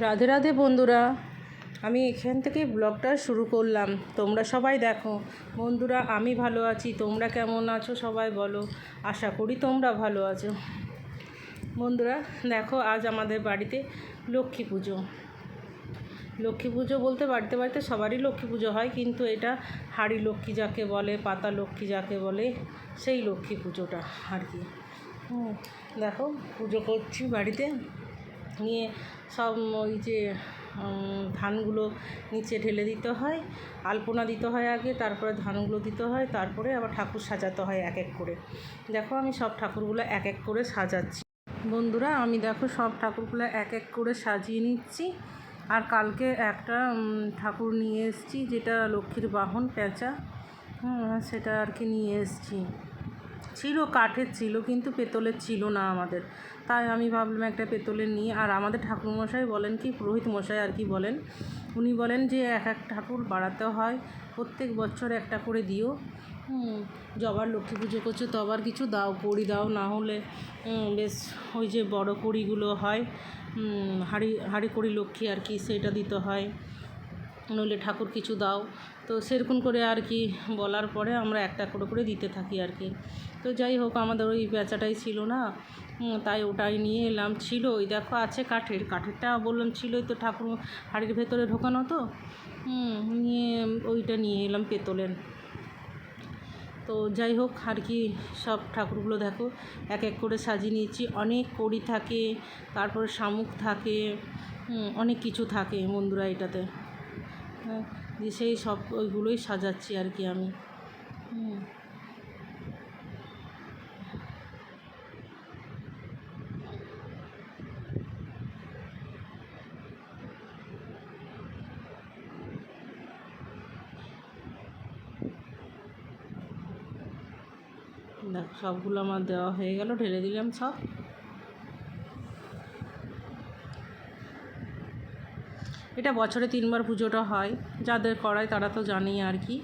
রাধে রাধে বন্ধুরা, আমি এখান থেকে ব্লগটা শুরু করলাম। তোমরা সবাই দেখো। বন্ধুরা, আমি ভালো আছি। তোমরা কেমন আছো সবাই বলো। আশা করি তোমরা ভালো আছো। বন্ধুরা, দেখো, আজ আমাদের বাড়িতে লক্ষ্মী পুজো। লক্ষ্মী পুজো বলতে বাড়িতে বাড়িতে সবারই লক্ষ্মী পুজো হয়, কিন্তু এটা হাড়ি লক্ষ্মী যাকে বলে, পাতা লক্ষ্মী যাকে বলে, সেই লক্ষ্মী পুজোটা আর কি। দেখো, পুজো করছি বাড়িতে। নিয়ে সব ওই যে ধানগুলো নিচে ঢেলে দিতে হয় আলপনা দিতে হয় আগে তারপরে ধানগুলো দিতে হয় তারপরে আবার ঠাকুর সাজাতে হয় এক এক করে। দেখো আমি সব ঠাকুরগুলো এক এক করে সাজাচ্ছি। বন্ধুরা আমি দেখো সব ঠাকুরগুলো এক এক করে সাজিয়ে নিচ্ছি। আর কালকে একটা ঠাকুর নিয়ে এসেছি যেটা লক্ষ্মীর বাহন পেঁচা হুম, সেটা আর কি নিয়ে এসেছি। ছিল কাঠের ছিল কিন্তু পেতলের ছিল না আমাদের। তাই আমি ভাবলাম একটা পেতলের নিয়ে আর আমাদের ঠাকুরমশাই বলেন কি, পুরোহিত মশাই আর কি বলেন, উনি বলেন যে এক এক ঠাকুর বাড়াতে হয়, প্রত্যেক বছর একটা করে দিও। জবার লক্ষ্মী পুজো করছ তো আবার কিছু দাও, কড়ি দাও, না হলে বেশ ওই যে বড় কড়িগুলো হয় হাঁড়ি হাঁড়ি কড়ি লক্ষ্মী আর কি সেটা দিতে হয়, নইলে ঠাকুর কিছু দাও। তো সেরকম করে আর কি বলার পরে আমরা একটা করে করে দিতে থাকি আর কি। তো যাই হোক, আমাদের ওই বেচাটাই ছিল না। তাই ওটাই নিয়ে এলাম। ছিল, ওই দেখো আছে কাঠের। কাঠেরটা বললাম ছিলই তো ঠাকুর হাড়ির ভেতরে ঢোকানো তো। নিয়ে ওইটা নিয়ে এলাম পেতলের। তো যাই হোক, আর কি সব ঠাকুরগুলো দেখো, এক এক করে সাজিয়ে নিয়েছি। অনেক কড়ি থাকে, তারপরে শামুক থাকে অনেক কিছু থাকে বন্ধুরা এটাতে। হ্যাঁ সেই সব ওইগুলোই সাজাচ্ছি আর কি আমি। হুম দেখ সবগুলো আমার দেওয়া হয়ে গেল, ঢেলে দিলাম সব। এটা বছরে তিনবার পুজোটা হয়, যাদের করায় তারা তো জানেই আর কি।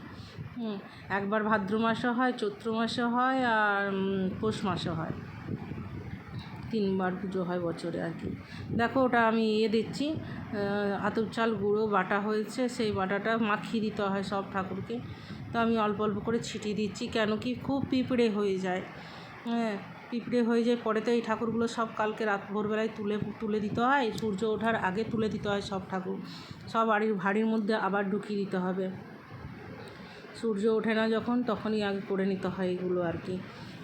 একবার ভাদ্র মাসে হয়, চৈত্র মাসে হয়, আর পৌষ মাসে হয়। তিনবার পুজো হয় বছরে আর কি। দেখো ওটা আমি ইয়ে দিচ্ছি আতপ চাল গুঁড়ো, বাটা হয়েছে, সেই বাটাটা মাখিয়ে দিতে হয় সব ঠাকুরকে। তো আমি অল্প অল্প করে ছিটিয়ে দিচ্ছি কেন কি খুব পিঁপড়ে হয়ে যায়। হ্যাঁ পিঁপড়ে হয়ে যায় পরে তো এই ঠাকুরগুলো সব কালকে রাত ভোরবেলায় তুলে তুলে দিতে হয়, সূর্য ওঠার আগে তুলে দিতে হয় সব ঠাকুর। সব বাড়ির ভাড়ির মধ্যে আবার ঢুকিয়ে দিতে হবে। সূর্য ওঠে না যখন তখনই আগে করে নিতে হয় এগুলো আর কি।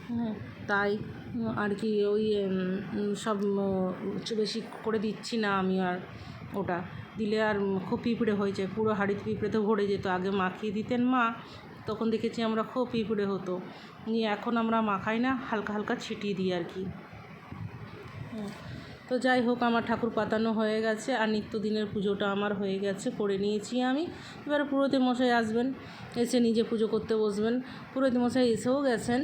হ্যাঁ তাই আর কি ওই সব বেশি করে দিচ্ছি না আমি আর ওটা। দিলে আর খুব পিঁপড়ে হয়ে যায়, পুরো হাঁড়িতে পিঁপড়েতে ভরে যেত। আগে মাখিয়ে দিতেন মা, তখন দেখেছি আমরা খুব পিঁপড়ে হতো। নিয়ে এখন আমরা মাখাই না, হালকা হালকা ছিটিয়ে দিই আর কি। তো যাই হোক, আমার ঠাকুর পাতানো হয়ে গেছে আর নিত্যদিনের পুজোটা আমার হয়ে গেছে, করে নিয়েছি আমি। এবার পুরোহিত মশাই আসবেন, এসে নিজে পুজো করতে বসবেন। পুরোহিত মশাই এসেও গেছেন,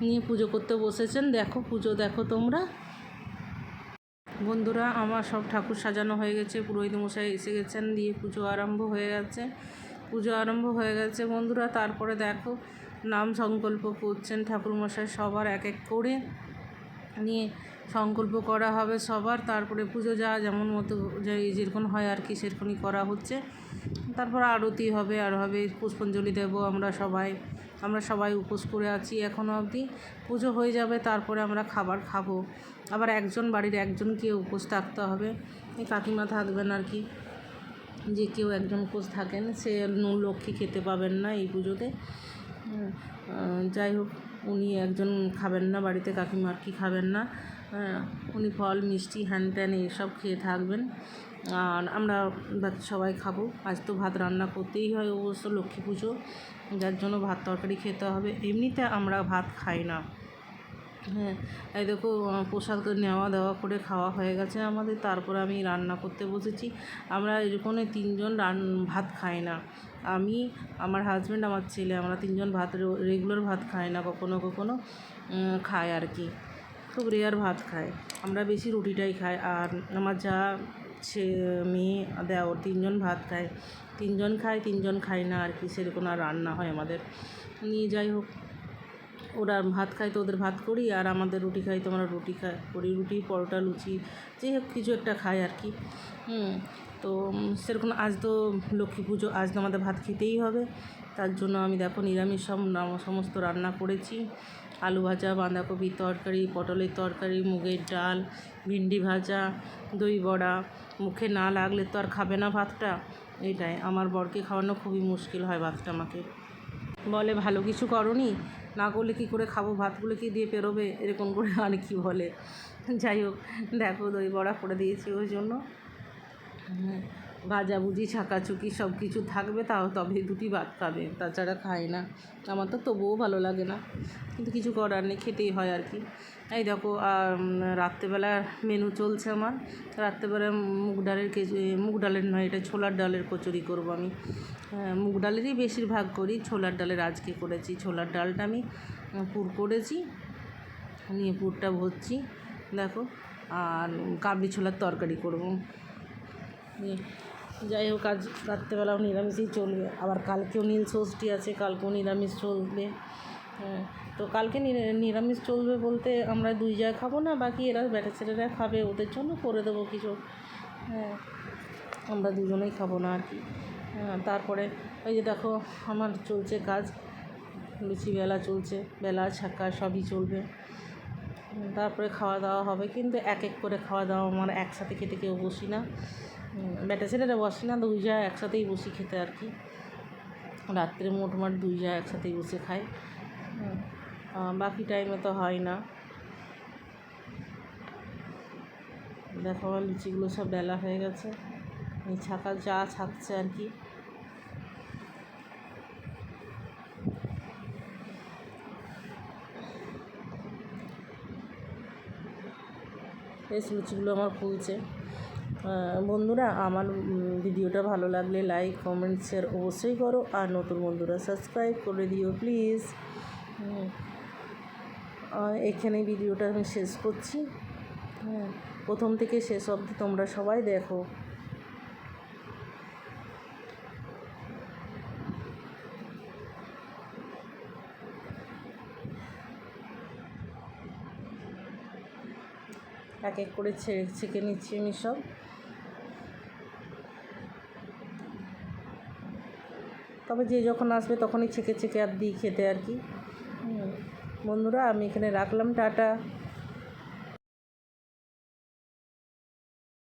নিয়ে পুজো করতে বসেছেন। দেখো পুজো, দেখো তোমরা। বন্ধুরা, আমার সব ঠাকুর সাজানো হয়ে গেছে পুরোহিত মশাই এসে গেছেন দিয়ে পুজো আরম্ভ হয়ে গেছে। পুজো আরম্ভ হয়ে গেছে বন্ধুরা, তারপরে দেখো নাম সংকল্প করছেন ঠাকুরমশাই সবার এক এক করে। নিয়ে সংকল্প করা হবে সবার, তারপরে পুজো যা যেমন মতো যে যেরকম হয় আর কি সেরকমই করা হচ্ছে। তারপর আরতি হবে, আর হবে পুষ্পাঞ্জলি দেব আমরা সবাই। আমরা সবাই উপোস করে আছি এখনও অবধি। পুজো হয়ে যাবে, তারপরে আমরা খাবার খাব। আবার একজন বাড়ির একজনকে উপোস থাকতে হবে। কাকিমা থাকবেন আর কি। যে কেউ একজন উপোস থাকেন, সে নুন লক্ষ্মী খেতে পাবেন না এই পুজোতে। যাই হোক, উনি একজন খাবেন না, বাড়িতে কাকিমা আর কি খাবেন না। হ্যাঁ, উনি ফল মিষ্টি হ্যান ত্যান এসব খেয়ে থাকবেন। আর আমরা বাকি সবাই খাব। আজ তো ভাত রান্না করতেই হয় অবশ্য লক্ষ্মী পুজো যার জন্য ভাত তরকারি খেতে হবে। এমনিতে আমরা ভাত খাই না। হ্যাঁ এই দেখো প্রসাদ নেওয়া দেওয়া করে খাওয়া হয়ে গেছে আমাদের। তারপরে আমি রান্না করতে বসেছি। আমরা এরকম তিনজন রান ভাত খাই না। আমি আমার হাজব্যান্ড আমার ছেলে আমরা তিনজন ভাত রেগুলার ভাত খাই না কখনো কখনো খাই আর কি। খুব রেয়ার ভাত খায়। আমরা বেশি রুটিটাই খাই। আর আমার যা ছে, মেয়ে দেওর তিনজন ভাত খায়। তিনজন খায়, তিনজন খাই না, আর কি সেরকম আর রান্না হয় আমাদের। নিয়ে যাই হোক, ওরা ভাত খায় তো ওদের ভাত করি, আর আমাদের রুটি খাই তো আমরা রুটি খাই, করি রুটি, পরোটা, লুচি যাই হোক কিছু একটা খাই আর কি। হুম, তো সেরকম আজ তো লক্ষ্মী পুজো, আজ তো আমাদের ভাত খেতেই হবে। তার জন্য আমি দেখো নিরামিষ সব সমস্ত রান্না করেছি। আলু ভাজা, বাঁধাকপির তরকারি, পটলের তরকারি, মুগের ডাল, ভিন্ডি ভাজা, দই বড়া। মুখে না লাগলে তো আর খাবে না ভাতটা? এটাই। আমার বরকে খাওয়ানো খুবই মুশকিল হয় ভাতটা আমাকে। বলে, ভালো কিছু করনি? না করলে কী করে খাব? ভাতগুলো কি দিয়ে পেরোবে? এরকম করে আর কি বলে। যাই হোক, দেখো দই বড়া করে দিয়েছি ওই জন্য। ভাজাভুজি ছাকাছুকি সব কিছু থাকবে তাও তবে দুটি ভাত খাবে। তাছাড়া খায় না। আমার তো তবুও ভালো লাগে না। কিন্তু কিছু করার নেই খেতেই হয় আর কি। এই দেখো আর উম, রাত্রেবেলার মেনু চলছে আমার। রাত্রেবেলা মুগ ডালের মুগ ডালের নয় এটা ছোলার ডালের কচুরি করব আমি। মুগ ডালেরই বেশিরভাগ করি ছোলার ডালের আজকে করেছি। ছোলার ডালটা আমি পুর করেছি নিয়ে পুরটা ভরছি দেখো। আর কাবলি ছোলার তরকারি করব। যাই হোক, আজ রাত্রেবেলাও নিরামিষই চলবে। আবার কালকেও নীল ষষ্ঠী আছে, কালকেও নিরামিষ চলবে। হ্যাঁ তো কালকে নিরামিষ চলবে বলতে আমরা দুই জায়গায় খাব না, বাকি এরা ব্যাটা ছেলেরা খাবে, ওদের জন্য করে দেবো কিছু। হ্যাঁ আমরা দুজনেই খাব না আর কি। হ্যাঁ তারপরে ওই যে দেখো, আমার চলছে কাজ, লুচি বেলা চলছে, বেলা ছাক্কা সবই চলবে। তারপরে খাওয়া দাওয়া হবে, কিন্তু এক এক করে খাওয়া দাওয়া আমার একসাথে খেতে কেউ বসি না। বেটা ছেলেরা বসে না, দুই যা একসাথেই বসি খেতে আর কি। রাত্রে মোটমাট দুই যা একসাথেই বসে খাই। বাকি টাইমে তো হয় না। দেখো আমার লুচিগুলো সব বেলা হয়ে গেছে। এই ছাকা যা ছাকছে আর কি। বেশ লুচিগুলো আমার ফুলছে। বন্ধুরা, আমার ভিডিওটা ভালো লাগলে লাইক কমেন্ট শেয়ার অবশ্যই করো। আর নতুন বন্ধুরা সাবস্ক্রাইব করে দিও প্লিজ এখানে ভিডিওটা আমি শেষ করছি। হ্যাঁ প্রথম থেকে শেষ অবধি তোমরা সবাই দেখো। এক এক করে ছেঁকে নিচ্ছি আমি সব। তবে যে যখন আসবে তখনই ছেঁকে ছেঁকে আর দিই খেতে আর কি। বন্ধুরা আমি এখানে রাখলাম টাটা।